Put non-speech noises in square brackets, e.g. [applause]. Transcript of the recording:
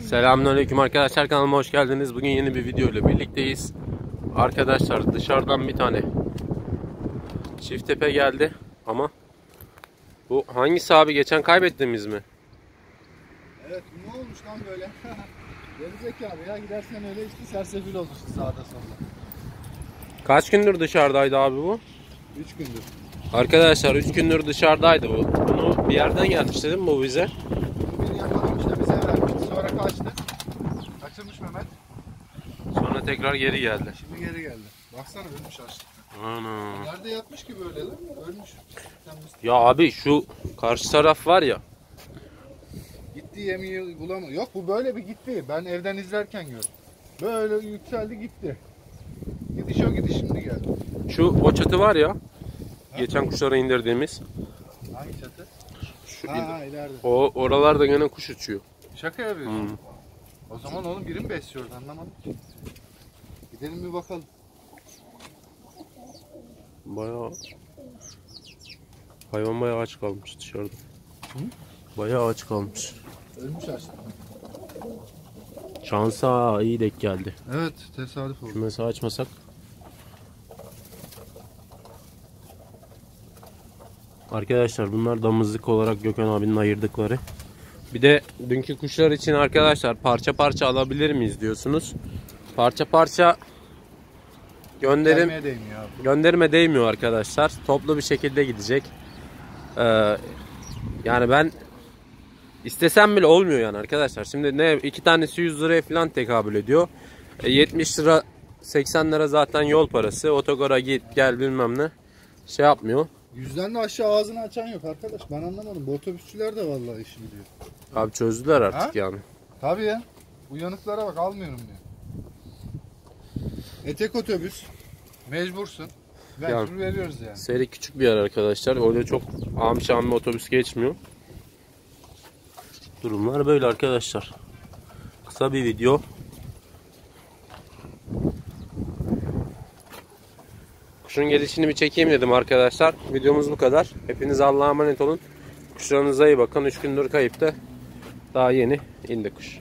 Selamünaleyküm arkadaşlar kanalıma hoş geldiniz. Bugün yeni bir video ile birlikteyiz. Arkadaşlar dışarıdan bir tane çift tepe geldi ama bu hangisi abi geçen kaybettiğimiz mi? Evet ne olmuş lan böyle? [laughs] Gerizekalı ya gidersen öyle işte sersefil olmuştu sağda solda. Kaç gündür dışarıdaydı abi bu? 3 gündür. Arkadaşlar 3 gündür dışarıdaydı bu. Bunu bir yerden gelmiş değil mi bu bize? Biri tekrar geri geldi. Şimdi geri geldi. Baksana ölmüş açlıktan. Ana. Nerede yatmış gibi öyle lan? Ölmüş. Ya abi şu karşı taraf var ya. Gitti yemeği bulamıyor. Yok bu böyle bir gitti. Ben evden izlerken gördüm. Böyle yükseldi gitti. Gidiş o gidiş şimdi geldi. Şu o çatı var ya. Geçen kuşlara indirdiğimiz. Hangi çatı? Şu Ha, ha ileride. o oralarda gene kuş uçuyor. Şaka yapıyorsun. Hı. O zaman oğlum biri mi besliyordu anlamadım ki. Gidelim bir bakalım. Bayağı hayvan bayağı aç kalmış dışarıda. Hı? Bayağı aç kalmış. Ölmüş açlıktan. Şansa iyi denk geldi. Evet tesadüf oldu. Kümesi açmasak. Arkadaşlar bunlar damızlık olarak Gökhan abinin ayırdıkları. Bir de dünkü kuşlar için arkadaşlar parça parça alabilir miyiz diyorsunuz. Parça parça gönderim Gelmeye değmiyor abi. gönderime değmiyor arkadaşlar. Toplu bir şekilde gidecek. Ee, yani ben istesem bile olmuyor yani arkadaşlar. Şimdi ne iki tanesi 100 liraya falan tekabül ediyor. E, 70 lira 80 lira zaten yol parası. Otogara git gel bilmem ne. Şey yapmıyor. Yüzden de aşağı ağzını açan yok arkadaş. Ben anlamadım. Bu otobüsçüler de vallahi işi biliyor. Abi çözdüler artık Ha? yani. Tabii ya. Uyanıklara bak almıyorum diyor. Etek otobüs. Mecbursun. Mecbur veriyoruz yani. Seri küçük bir yer arkadaşlar. Öyle çok amşan bir otobüs geçmiyor. Durumlar böyle arkadaşlar. Kısa bir video. Kuşun gelişini bir çekeyim dedim arkadaşlar. Videomuz bu kadar. Hepiniz Allah'a emanet olun. Kuşlarınıza iyi bakın. 3 gündür kayıpta. Daha yeni indi kuş.